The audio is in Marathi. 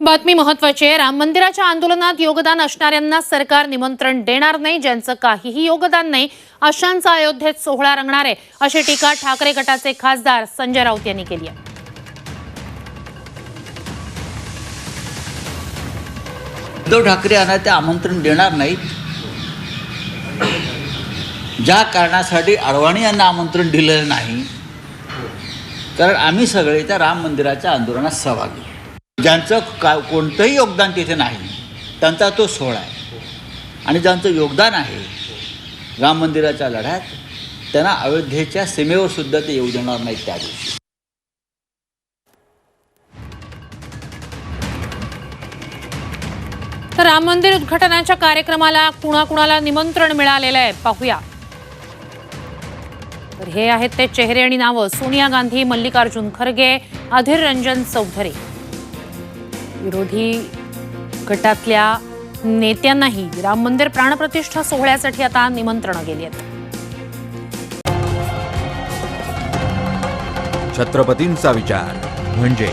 बातमी महत्वाची आहे. राम मंदिराच्या आंदोलनात योगदान असणाऱ्यांना सरकार निमंत्रण देणार नाही ज्यांचं काहीही योगदान नाही अशांचा अयोध्येत सोहळा रंगणार आहे. अशी टीका ठाकरे गटाचे खासदार संजय राऊत यांनी केली आहे. उद्धव ठाकरे यांना ते आमंत्रण देणार नाहीत ज्या कारणासाठी अडवाणी यांना आमंत्रण दिलेलं नाही. कारण आम्ही सगळे त्या राम मंदिराच्या आंदोलनात सहभागी ज्यांचं का कोणतंही योगदान तिथे नाही त्यांचा तो सोहळा आहे. आणि ज्यांचं योगदान आहे राम मंदिराच्या लढ्यात त्यांना अयोध्येच्या सीमेवर सुद्धा ते येऊ देणार नाही त्या दिवशी. तर राम मंदिर उद्घाटनाच्या कार्यक्रमाला कुणाकुणाला निमंत्रण मिळालेलं आहे पाहूया. तर हे आहेत ते चेहरे आणि नावं. सोनिया गांधी मल्लिकार्जुन खरगे अधीर रंजन चौधरी. विरोधी गटातल्या नेत्यांनाही राम मंदिर प्राणप्रतिष्ठा सोहळ्यासाठी आता निमंत्रणं गेली आहेत. छत्रपतींचा विचार म्हणजे